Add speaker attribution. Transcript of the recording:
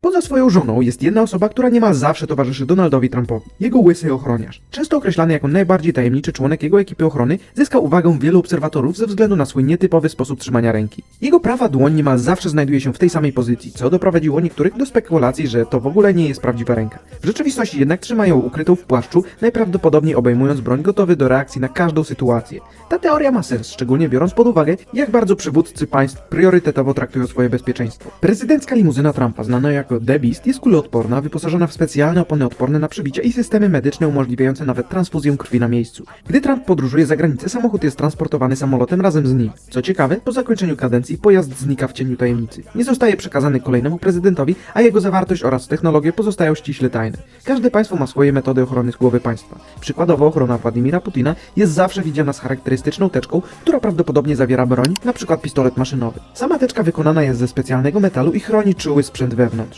Speaker 1: Poza swoją żoną jest jedna osoba, która niemal zawsze towarzyszy Donaldowi Trumpowi. Jego łysy ochroniarz. Często określany jako najbardziej tajemniczy członek jego ekipy ochrony, zyskał uwagę wielu obserwatorów ze względu na swój nietypowy sposób trzymania ręki. Jego prawa dłoń niemal zawsze znajduje się w tej samej pozycji, co doprowadziło niektórych do spekulacji, że to w ogóle nie jest prawdziwa ręka. W rzeczywistości jednak trzyma ją ukrytą w płaszczu, najprawdopodobniej obejmując broń gotowy do reakcji na każdą sytuację. Ta teoria ma sens, szczególnie biorąc pod uwagę, jak bardzo przywódcy państw priorytetowo traktują swoje bezpieczeństwo. Prezydencka limuzyna Trumpa, znana jako The Beast, jest kuloodporna, wyposażona w specjalne opony odporne na przybicie i systemy medyczne umożliwiające nawet transfuzję krwi na miejscu. Gdy Trump podróżuje za granicę, samochód jest transportowany samolotem razem z nim. Co ciekawe, po zakończeniu kadencji pojazd znika w cieniu tajemnicy. Nie zostaje przekazany kolejnemu prezydentowi, a jego zawartość oraz technologie pozostają ściśle tajne. Każde państwo ma swoje metody ochrony z głowy państwa. Przykładowo ochrona Władimira Putina jest zawsze widziana z charakterystyczną teczką, która prawdopodobnie zawiera broń, np. pistolet maszynowy. Sama teczka wykonana jest ze specjalnego metalu i chroni czuły sprzęt wewnątrz.